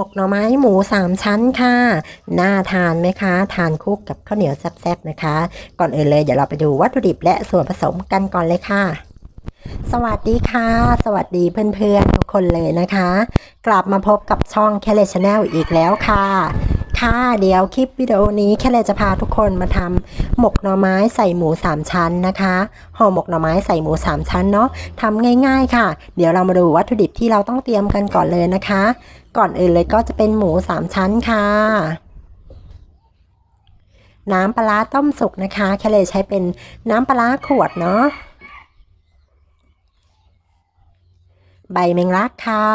หมกหน่อไม้หมูสามชั้นค่ะ น่าทานไหมคะ ทานคู่กับข้าวเหนียวแซ่บๆนะคะ ก่อนอื่นเลยเดี๋ยวเราไปดูวัตถุดิบและส่วนผสมกันก่อนเลยค่ะสวัสดีค่ะ สวัสดีเพื่อนๆ ทุกคนเลยนะคะ กลับมาพบกับช่องแคเลชแนลอีกแล้วค่ะ ค่ะเดี๋ยวคลิปวิดีโอนี้แคเลจะพาทุกคนมาทำหมกหน่อไม้ใส่หมูสามชั้นนะคะห่อหมกหน่อไม้ใส่หมูสามชั้นเนาะทำง่าย ๆ ค่ะ เดี๋ยวเรามาดูวัตถุดิบที่เราต้องเตรียมกันก่อนเลยนะคะ ก่อนอื่นเลยก็จะเป็นหมูสามชั้นค่ะ น้ำปลาต้มสุกนะคะแคเลยใช้เป็นน้ำปลาขวดเนาะใบแมงลักค่ะ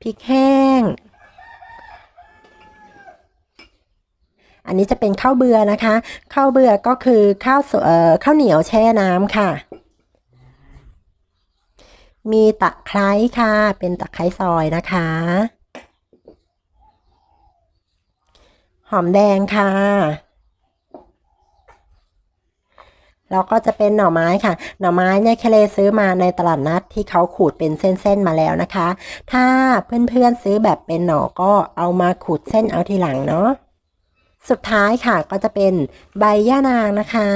พริกแห้ง อันนี้จะเป็นข้าวเบื่อนะคะ ข้าวเบื่อก็คือข้าวเอ่อข้าวเหนียวแช่น้ำค่ะ มีตะไคร้ค่ะ เป็นตะไคร้ซอยนะคะ หอมแดงค่ะ แล้วก็จะเป็นหน่อไม้ค่ะ หน่อไม้เนี่ยแคเลซื้อมาในตลาดนัดที่เขาขูดเป็นเส้นๆมาแล้วนะคะ ถ้าเพื่อนๆซื้อแบบเป็นหน่อก็เอามาขูดเส้นเอาทีหลังเนาะ สุดท้ายค่ะก็จะเป็นใบย่านางนะคะ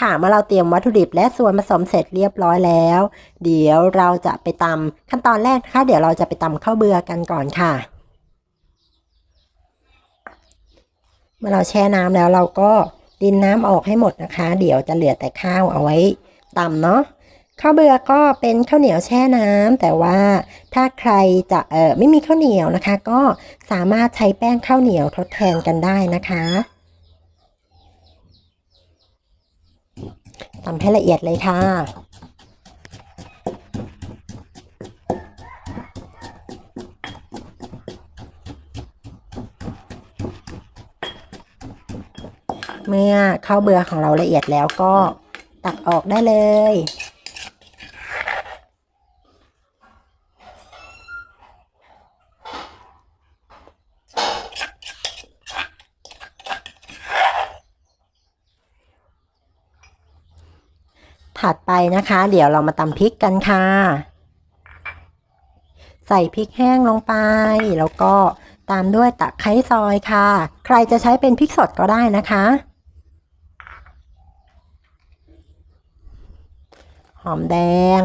ค่ะเมื่อเราเตรียมวัตถุดิบและส่วนผสมเสร็จเรียบร้อยแล้ว เดี๋ยวเราจะไปตำขั้นตอนแรกนะคะเดี๋ยวเราจะไปตำข้าวเบือกันก่อนค่ะ เมื่อเราแช่น้ำแล้วเราก็ดินน้ำออกให้หมดนะคะ เดี๋ยวจะเหลือแต่ข้าวเอาไว้ตำเนาะข้าวเบือก็เป็นข้าวเหนียวแช่น้ำแต่ว่าถ้าใครจะเออไม่มีข้าวเหนียวนะคะ ก็สามารถใช้แป้งข้าวเหนียวทดแทนกันได้นะคะ ทำให้ละเอียดเลยค่ะเมื่อข้าวเบือของเราละเอียดแล้วก็ตักออกได้เลย ถัดไปนะคะ เดี๋ยวเรามาตำพริกกันค่ะ ใส่พริกแห้งลงไป แล้วก็ตามด้วยตะไคร้ซอยค่ะ ใครจะใช้เป็นพริกสดก็ได้นะคะ หอมแดง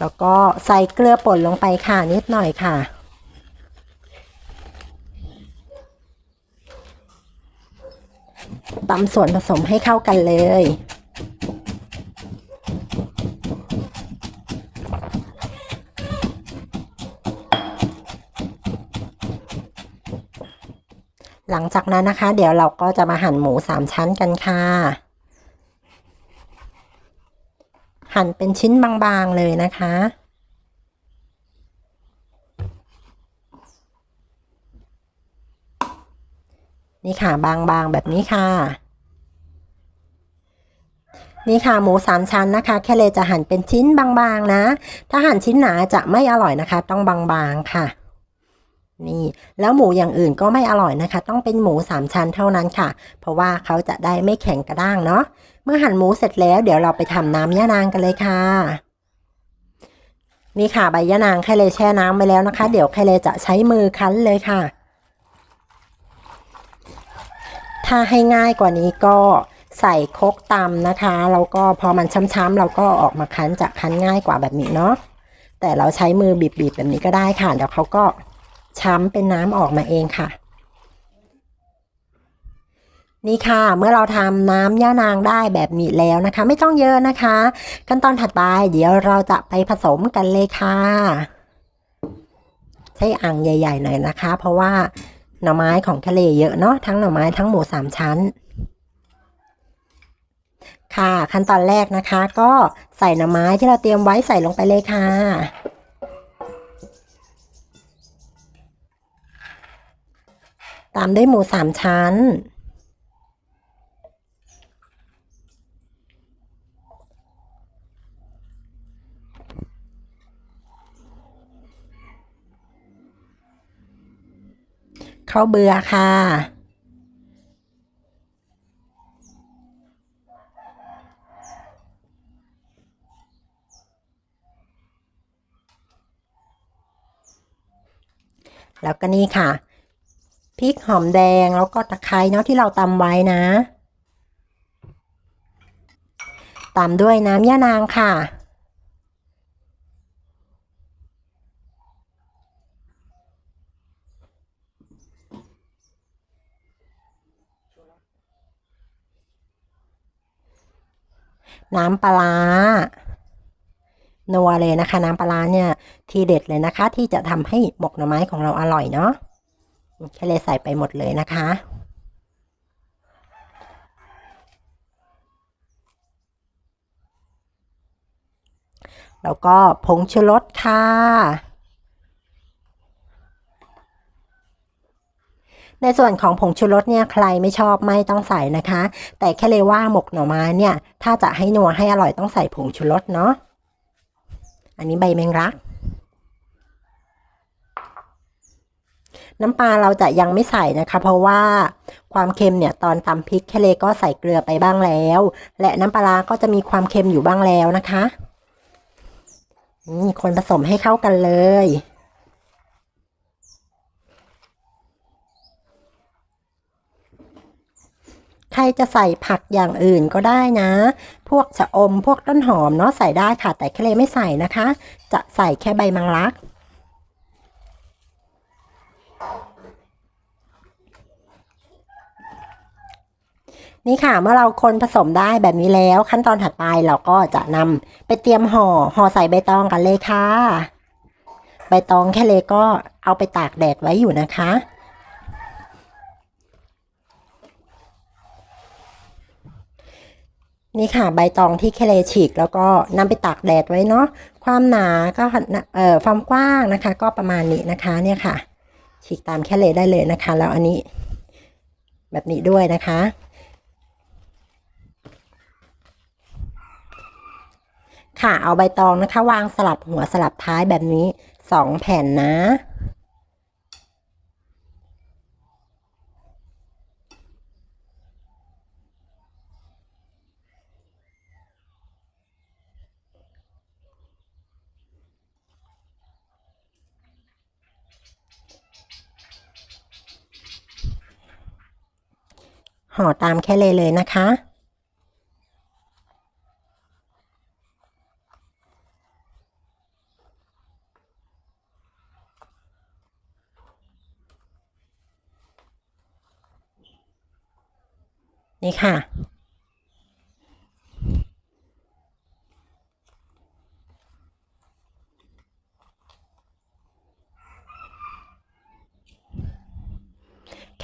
แล้วก็ใส่เกลือป่นลงไปค่ะนิดหน่อยค่ะ ตำส่วนผสมให้เข้ากันเลย หลังจากนั้นนะคะ เดี๋ยวเราก็จะมาหั่นหมูสามชั้นกันค่ะ หั่นเป็นชิ้นบางๆเลยนะคะนี่ค่ะบางๆแบบนี้ค่ะ นี่ค่ะหมูสามชั้นนะคะ แค่เลยจะหั่นเป็นชิ้นบางๆนะ ถ้าหั่นชิ้นหนาจะไม่อร่อยนะคะ ต้องบางๆค่ะ นี่ แล้วหมูอย่างอื่นก็ไม่อร่อยนะคะ ต้องเป็นหมูสามชั้นเท่านั้นค่ะ เพราะว่าเขาจะได้ไม่แข็งกระด้างเนาะเมื่อหั่นหมูเสร็จแล้วเดี๋ยวเราไปทำน้ำย่านางกันเลยค่ะนี่ค่ะใบย่านางแคเลยแช่น้ำไปแล้วนะคะ เดี๋ยวแคเลยจะใช้มือคั้นเลยค่ะ ถ้าให้ง่ายกว่านี้ก็ ใส่คกตำนะคะแล้วก็พอมันช้ำๆเราก็ออกมาคั้นจะคั้นง่ายกว่าแบบนี้เนาะแต่เราใช้มือบีบๆแบบนี้ก็ได้ค่ะเดี๋ยวเขาก็ช้ำเป็นน้ำออกมาเองค่ะ นี่ค่ะ เมื่อเราทำน้ำย่านางได้แบบนี้แล้วนะคะ ไม่ต้องเยอะนะคะ ขั้นตอนถัดไปเดี๋ยวเราจะไปผสมกันเลยค่ะ ใช้อ่างใหญ่ๆหน่อยนะคะ เพราะว่าหน่อไม้ของทะเลเยอะเนาะทั้งหน่อไม้ทั้งหมูสามชั้น ค่ะ ขั้นตอนแรกนะคะ ก็ใส่หน่อไม้ที่เราเตรียมไว้ใส่ลงไปเลยค่ะ ตามด้วยหมูสามชั้น ข้าวเบื่อค่ะ แล้วก็นี่ค่ะพริกหอมแดงแล้วก็ตะไคร้เนาะที่เราตำไว้นะตามด้วยน้ำย่านางค่ะ น้ำปลาร้า นัวเลยนะคะ น้ำปลาร้าเนี่ยทีเด็ดเลยนะคะ ที่จะทำให้หมกหน่อไม้ของเราอร่อยเนาะแค่เลยใส่ไปหมดเลยนะคะแล้วก็ผงชูรสค่ะ ในส่วนของผงชูรสเนี่ยใครไม่ชอบไม่ต้องใส่นะคะ แต่แค่เลยว่าหมกหน่อไม้เนี่ย ถ้าจะให้นัวให้อร่อยต้องใส่ผงชูรสเนาะ อันนี้ใบแมงลัก น้ำปลาเราจะยังไม่ใส่นะคะ เพราะว่าความเค็มเนี่ยตอนตำพริกแค่เลก็ใส่เกลือไปบ้างแล้ว และน้ำปลาก็จะมีความเค็มอยู่บ้างแล้วนะคะ นี่คนผสมให้เข้ากันเลย ใครจะใส่ผักอย่างอื่นก็ได้นะ พวกชะอมพวกต้นหอมเนาะใส่ได้ค่ะ แต่แคเลไม่ใส่นะคะ จะใส่แค่ใบมังลักนี่ค่ะเมื่อเราคนผสมได้แบบนี้แล้ว ขั้นตอนถัดไปเราก็จะนำไปเตรียมห่อห่อใส่ใบตองกันเลยค่ะ ใบตองแค่เลยก็เอาไปตากแดดไว้อยู่นะคะ นี่ค่ะใบตองที่แคเลฉีกแล้วก็นำไปตากแดดไว้เนาะความหนาก็เอ่อความกว้างนะคะ ก็ประมาณนี้นะคะเนี่ยค่ะ ฉีกตามแคเลได้เลยนะคะ แล้วอันนี้แบบนี้ด้วยนะคะ ค่ะเอาใบตองนะคะ วางสลับหัวสลับท้ายแบบนี้สองแผ่นนะ ห่อตามแค่เลยเลยนะคะ นี่ค่ะ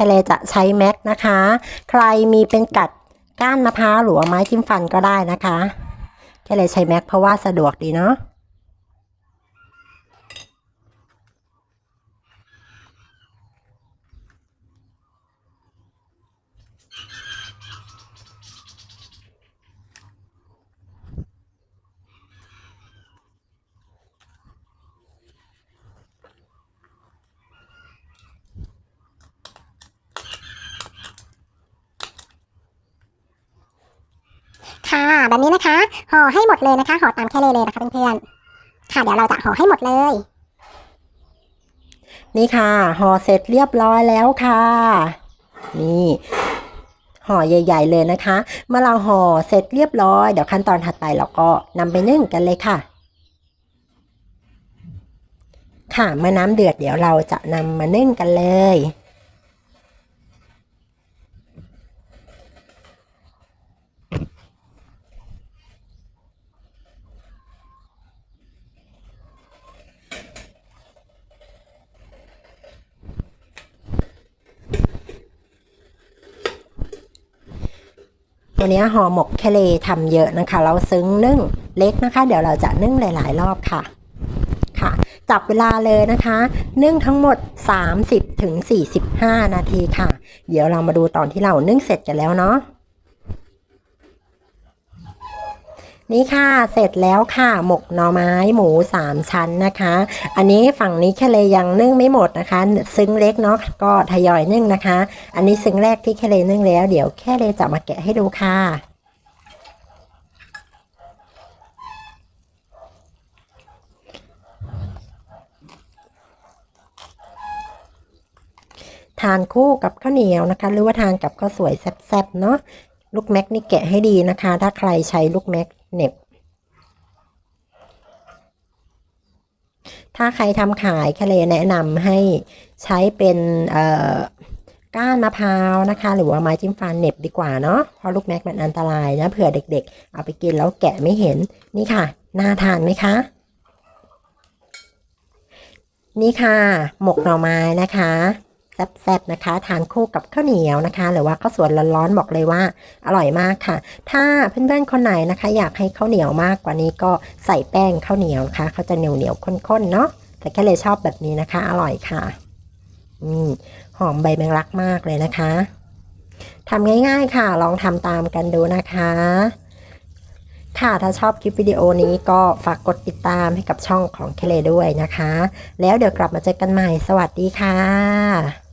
แคเลจะใช้แม็กนะคะ ใครมีเป็นกัดก้านมะพร้าวหรือว่าไม้จิ้มฟันก็ได้นะคะแคเลใช้แม็กเพราะว่าสะดวกดีเนาะ ค่ะ แบบนี้นะคะห่อให้หมดเลยนะคะห่อตามแค่เลยเลยนะคะเพื่อนๆค่ะเดี๋ยวเราจะห่อให้หมดเลย นี่ค่ะห่อเสร็จเรียบร้อยแล้วค่ะ นี่ห่อใหญ่ ๆ เลยนะคะ เมื่อเราห่อเสร็จเรียบร้อย เดี๋ยวขั้นตอนถัดไปเราก็นำไปนึ่งกันเลยค่ะ ค่ะเมื่อน้ำเดือดเดี๋ยวเราจะนำมานึ่งกันเลย ตัวนี้ห่อหมกแคเลทำเยอะนะคะ เราซึ้งนึ่งเล็กนะคะ เดี๋ยวเราจะนึ่งหลาย ๆ รอบค่ะค่ะ จับเวลาเลยนะคะ นึ่งทั้งหมด 30-45 นาทีค่ะ เดี๋ยวเรามาดูตอนที่เรานึ่งเสร็จกันแล้วเนาะ นี่ค่ะเสร็จแล้วค่ะ หมกหน่อไม้หมูสามชั้นนะคะ อันนี้ฝั่งนี้แค่เลยยังนึ่งไม่หมดนะคะ ซึ้งเล็กเนาะก็ทยอยนึ่งนะคะ อันนี้ซึ้งแรกที่แค่เลยนึ่งแล้ว เดี๋ยวแค่เลยจะมาแกะให้ดูค่ะทานคู่กับข้าวเหนียวนะคะ หรือว่าทานกับข้าวสวยแซ่บๆเนาะลูกแม็กนี่แกะให้ดีนะคะ ถ้าใครใช้ลูกแม็ก เน็บ ถ้าใครทำขายแคเลแนะนำให้ใช้เป็นก้านมะพร้าวนะคะ หรือว่าไม้จิ้มฟันเน็บดีกว่าเนาะเพราะลูกแม็กมันอันตรายนะเผื่อเด็กๆ เอาไปกินแล้วแกะไม่เห็นนี่ค่ะ น่าทานไหมคะ นี่ค่ะ หมกหน่อไม้นะคะ แซ่บๆนะคะ ทานคู่กับข้าวเหนียวนะคะ หรือว่าข้าวสวยร้อนๆบอกเลยว่า อร่อยมากค่ะ ถ้าเพื่อนๆคนไหนนะคะ อยากให้ข้าวเหนียวมากกว่านี้ก็ใส่แป้งข้าวเหนียวนะคะเขาจะเหนียวเหนียวๆข้นๆเนาะแต่แค่เลยชอบแบบนี้นะคะ อร่อยค่ะอืมหอมใบแมงลักมากเลยนะคะทำง่ายๆค่ะ ลองทำตามกันดูนะคะค่ะถ้าชอบคลิปวิดีโอนี้ก็ฝากกดติดตามให้กับช่องของเคเลด้วยนะคะ แล้วเดี๋ยวกลับมาเจอกันใหม่ สวัสดีค่ะ